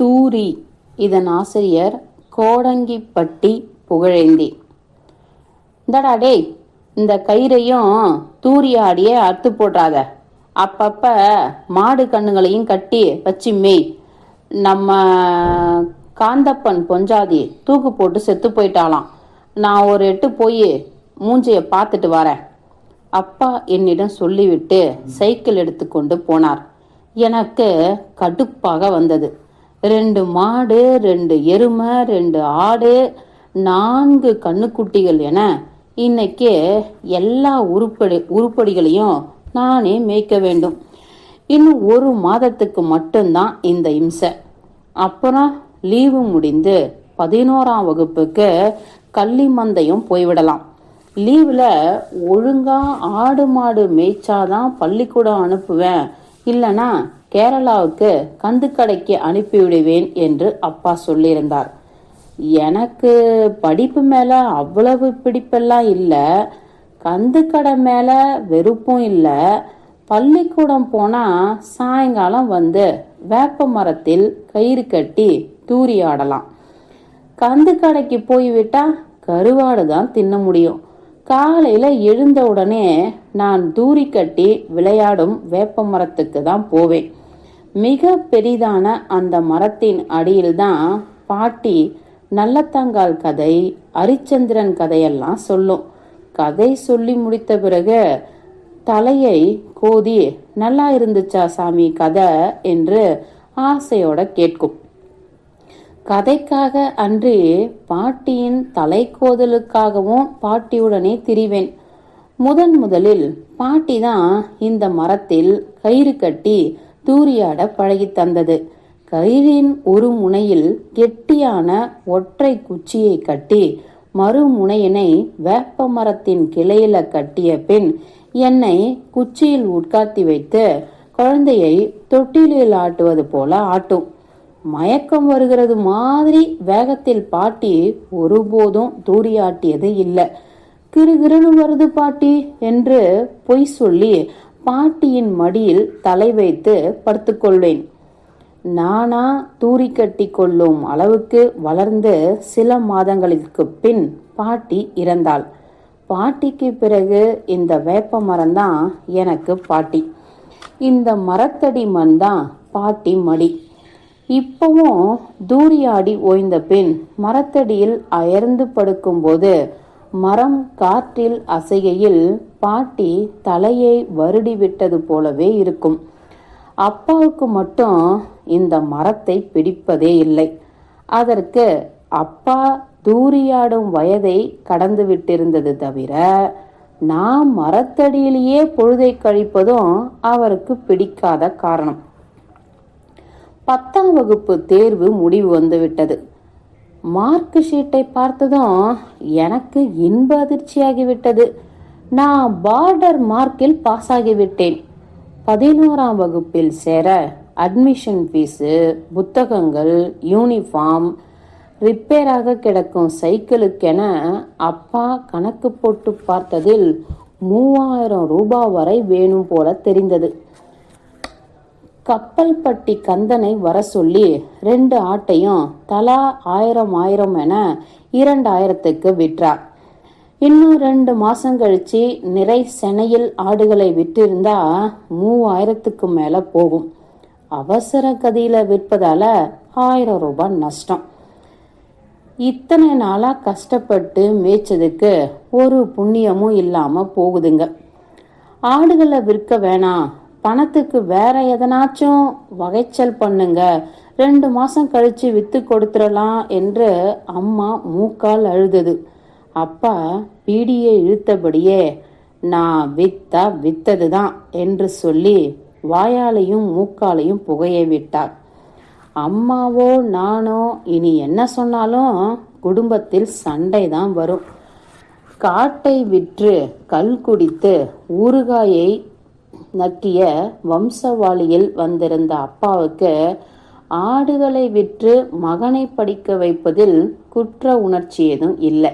தூரி. இதன் ஆசிரியர் கோடங்கிப்பட்டி புகழேந்தி. இந்தடா டேய் இந்த கயிறையும் தூரி ஆடியே அறுத்து போடுறாத. அப்பப்ப மாடு கண்ணுங்களையும் கட்டி வச்சு மேய். நம்ம காந்தப்பன் பொஞ்சாதி தூக்கு போட்டு செத்து போயிட்டாலாம் நான் ஒரு எட்டு போய் மூஞ்சியை பார்த்துட்டு வரேன். அப்பா என்னிடம் சொல்லிவிட்டு சைக்கிள் எடுத்துக்கொண்டு போனார். எனக்கு கடுப்பாக வந்தது. ரெண்டு மாடு ரெண்டு எருமை ரெண்டு ஆடு நான்கு கண்ணுக்குட்டிகள் என இன்னைக்கு எல்லா உருப்படி உருப்படிகளையும் நானே மேய்க்க வேண்டும். இன்னும் ஒரு மாதத்துக்கு மட்டும்தான் இந்த இம்சை. அப்புறம் லீவு முடிந்து பதினோராம் வகுப்புக்கு கள்ளி மந்தையும் போய்விடலாம். லீவில் ஒழுங்காக ஆடு மாடு மேய்ச்சாதான் பள்ளிக்கூடம் அனுப்புவேன். இல்லைன்னா கேரளாவுக்கு கந்துக்கடைக்கு அனுப்பிவிடுவேன் என்று அப்பா சொல்லியிருந்தார். எனக்கு படிப்பு மேல அவ்வளவு பிடிப்பெல்லாம் இல்லை. கந்துக்கடை மேல வெறுப்பும் இல்லை. பள்ளிக்கூடம் போனா சாயங்காலம் வந்து வேப்ப மரத்தில் கயிறு கட்டி தூரி ஆடலாம். கந்து கடைக்கு போய்விட்டா கருவாடு தான் தின்ன முடியும். காலையில எழுந்த உடனே நான் தூரி கட்டி விளையாடும் வேப்ப மரத்துக்கு தான் போவேன். மிக பெரிதான அந்த மரத்தின் அடியில் தான் பாட்டி நல்லத்தங்கால் கதை அரிச்சந்திரன் கதையெல்லாம் சொல்லும். கதை சொல்லி முடித்த பிறகு தலையை கோதி நல்லா இருந்துச்சா சாமி கதை? என்று ஆசையோட கேட்கும். கதைக்காக அன்றி பாட்டியின் தலைக்கோதலுக்காகவும் பாட்டியுடனே திரிவேன். முதன் முதலில் பாட்டி தான் இந்த மரத்தில் கயிறு கட்டி தூரியாட பழகி தந்தது. கயிறின் ஒரு முனையில் கெட்டியான ஒற்றை குச்சியை கட்டி மறுமுனையினை வேப்ப மரத்தின் கிளையில கட்டிய பின் என்னை குச்சியில் உட்கார்த்தி வைத்து குழந்தையை தொட்டிலில் ஆட்டுவது போல ஆட்டும். மயக்கம் வருகிறது மாதிரி வேகத்தில் பாட்டி ஒருபோதும் தூரியாட்டியது இல்லை. கிருகிருன்னு வருது பாட்டி என்று பொய் சொல்லி பாட்டியின் மடியில் தலை வைத்து படுத்துக்கொள்வேன். நானா தூரி கட்டி கொள்ளும் அளவுக்கு வளர்ந்து சில மாதங்களுக்கு பின் பாட்டி இறந்தாள். பாட்டிக்கு பிறகு இந்த வேப்ப மரம்தான் எனக்கு பாட்டி. இந்த மரத்தடி மண் தான் பாட்டி மடி. இப்பவும் தூரியாடி ஓய்ந்த பின் மரத்தடியில் அயர்ந்து படுக்கும்போது மரம் காற்றில் அசைகையில் பாட்டி தலையை வருடி விட்டது போலவே இருக்கும். அப்பாவுக்கு மட்டும் இந்த மரத்தை பிடிப்பதே இல்லை. அதற்கு அப்பா தூரியாடும் வயதை கடந்து விட்டிருந்தது தவிர நான் மரத்தடியிலேயே பொழுதை கழிப்பதும் அவருக்கு பிடிக்காத காரணம். பத்தாம் வகுப்பு தேர்வு முடிவு வந்துவிட்டது. மார்க் ஷீட்டை பார்த்ததும் எனக்கு இன்ப அதிர்ச்சியாகிவிட்டது. நான் பார்டர் மார்க்கில் பாஸ் ஆகிவிட்டேன் பதினோராம் வகுப்பில் சேர அட்மிஷன் ஃபீஸு புத்தகங்கள் யூனிஃபார்ம் ரிப்பேராக கிடக்கும் சைக்கிளுக்கென அப்பா கணக்கு போட்டு பார்த்ததில் மூவாயிரம் ரூபாய் வரை வேணும் போல தெரிந்தது. கப்பல்பட்டி கந்தனை வர சொல்லி ரெண்டு ஆட்டையும் தலா ஆயிரம் ஆயிரம் என இரண்டாயிரத்துக்கு விற்றார். இன்னும் ரெண்டு மாசம் கழிச்சு நிறை செனையில் ஆடுகளை விற்றிருந்தா மூவாயிரத்துக்கு மேல போகும். அவசர கதியில விற்பதால ஆயிரம் ரூபாய் நஷ்டம். இத்தனை நாளா கஷ்டப்பட்டு மேய்ச்சதுக்கு ஒரு புண்ணியமும் இல்லாம போகுதுங்க. ஆடுகளை விற்க வேணாம் பணத்துக்கு வேற எதனாச்சும் வகைச்சல் பண்ணுங்க. ரெண்டு மாசம் கழிச்சு வித்து கொடுத்துடலாம் என்று அம்மா மூக்கால் அழுதது. அப்பா பீடியை இழுத்தபடியே நான் வித்தா தான் என்று சொல்லி வாயாலையும் மூக்காலையும் புகையை விட்டார். அம்மாவோ நானோ இனி என்ன சொன்னாலும் குடும்பத்தில் சண்டை தான் வரும். காட்டை விற்று கல் குடித்து ஊறுகாயை நக்கிய வம்சவாளியில் வந்திருந்த அப்பாவுக்கு ஆடுகளை விற்று மகனை படிக்க வைப்பதில் குற்ற உணர்ச்சி எதுவும் இல்லை.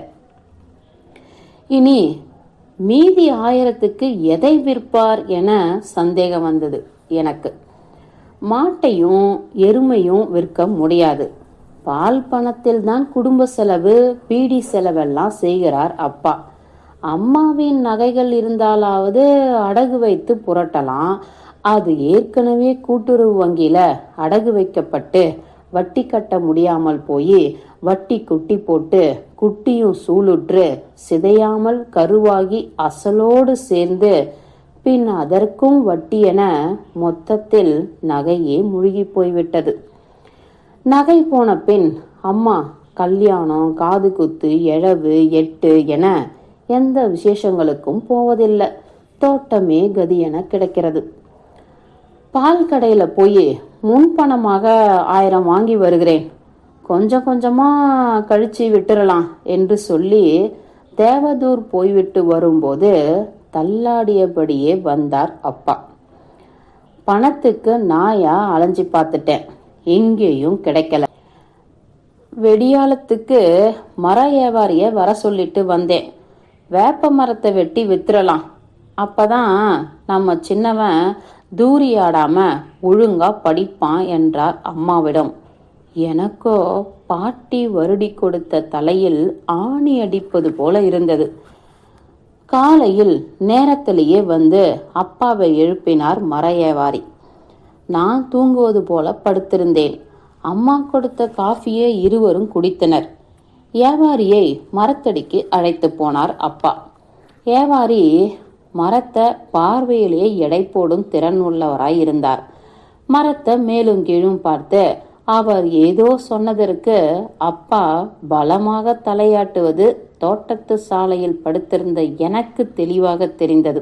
இனி மீதி ஆயிரத்துக்கு எதை விற்பார் என சந்தேகம் வந்தது எனக்கு. மாட்டையும் எருமையும் விற்க முடியாது. பால் பணத்தில் தான் குடும்ப செலவு பீடி செலவெல்லாம் செய்கிறார் அப்பா. அம்மாவின் நகைகள் இருந்தாலாவது அடகு வைத்து புரட்டலாம். அது ஏற்கனவே கூட்டுறவு வங்கியில அடகு வைக்கப்பட்டு வட்டி கட்ட முடியாமல் போய் வட்டி குட்டி போட்டு குட்டியும் சூளுற்று சிதையாமல் கருவாகி அசலோடு சேர்ந்து பின் அதற்கும் வட்டி என மொத்தத்தில் நகையே முழுகி போய்விட்டது. நகை போன பின் அம்மா கல்யாணம் காது குத்து எழவு எட்டு என எந்த விசேஷங்களுக்கும் போவதில்லை. தோட்டமே கதி என கிடைக்கிறது. பால் கடையில் போய் முன்பணமாக ஆயிரம் வாங்கி வருகிறேன். கொஞ்சம் கொஞ்சமாக கழிச்சு விட்டுறலாம் என்று சொல்லி தேவதூர் போய்விட்டு வரும்போது தள்ளாடியபடியே வந்தார் அப்பா. பணத்துக்கு நாயா அலைஞ்சு பார்த்துட்டேன். எங்கேயும் கிடைக்கல. வெடியாலத்துக்கு மர வியாபாரிய வர சொல்லிட்டு வந்தேன். வேப்ப மரத்தை வெட்டி வித்துறலாம். அப்பதான் நம்ம சின்னவன் தூரி ஒழுங்கா படிப்பான் என்றார் அம்மாவிடம். எனக்கோ பாட்டி வருடி கொடுத்த தலையில் ஆணி அடிப்பது போல இருந்தது. காலையில் நேரத்திலேயே வந்து அப்பாவை எழுப்பினார் மறையவாரி. நான் தூங்குவது போல படுத்திருந்தேன். அம்மா கொடுத்த காஃபியை இருவரும் குடித்தனர். ஏவாரியை மரத்தடிக்கு அழைத்து போனார் அப்பா. ஏவாரி மரத்தை பார்வையிலேயே எடை போடும் திறன் உள்ளவராய் இருந்தார். மரத்தை மேலும் கீழும் பார்த்து அவர் ஏதோ சொன்னதற்கு அப்பா பலமாக தலையாட்டுவது தோட்டத்து சாலையில் படுத்திருந்த எனக்கு தெளிவாக தெரிந்தது.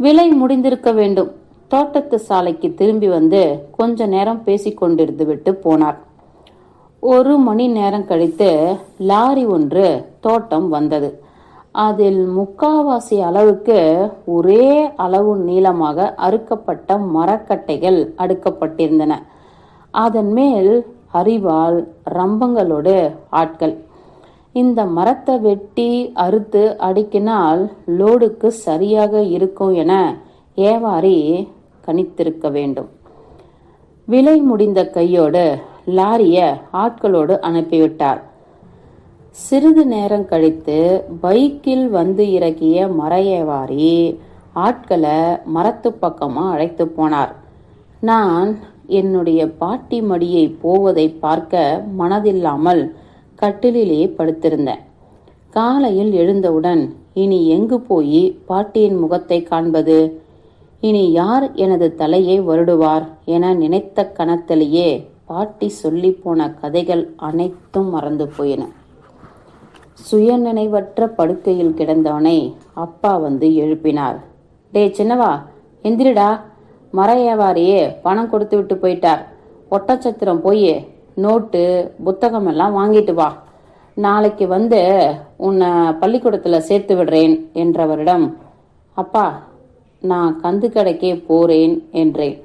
விலை முடிந்திருக்க வேண்டும். தோட்டத்து சாலைக்கு திரும்பி வந்து கொஞ்ச நேரம் பேசிக்கொண்டிருந்து விட்டு போனார். ஒரு மணி நேரம் கழித்து லாரி ஒன்று தோட்டம் வந்தது. அதில் முக்காவாசி அளவுக்கு ஒரே அளவு நீளமாக அறுக்கப்பட்ட மரக்கட்டைகள் அடுக்கப்பட்டிருந்தன. அதன் மேல் அரிவாள் ரம்பங்களோடு ஆட்கள். இந்த மரத்தை வெட்டி அறுத்து அடுக்கினால் லோடுக்கு சரியாக இருக்கும் என ஏவாரி கணித்திருக்க வேண்டும். விலை முடிந்த கையோடு லாரிய ஆட்களோடு அனுப்பிவிட்டார். சிறிது நேரம் கழித்து பைக்கில் வந்து இறக்கிய மறையவாரி ஆட்களை மரத்து பக்கமாக அழைத்து போனார். நான் என்னுடைய பாட்டி மடியை போவதை பார்க்க மனதில்லாமல் கட்டிலே படுத்திருந்தேன். காலையில் எழுந்தவுடன் இனி எங்கு போய் பாட்டியின் முகத்தை காண்பது? இனி யார் எனது தலையை வருடுவார்? என நினைத்த கணத்திலேயே பாட்டி சொல்லி போன கதைகள் அனைத்தும் மறந்து போயின. சுயநினைவற்ற படுக்கையில் கிடந்தவனை அப்பா வந்து எழுப்பினார். டே சின்னவா எந்திரிடா. மர வியாபாரியே பணம் கொடுத்து விட்டு போயிட்டார். ஒட்டச்சத்திரம் போய் நோட்டு புத்தகம் எல்லாம் வாங்கிட்டு வா. நாளைக்கு வந்து உன்னை பள்ளிக்கூடத்தில் சேர்த்து விடுறேன் என்றவரிடம் அப்பா நான் கந்து கடைக்கே போறேன் என்றேன்.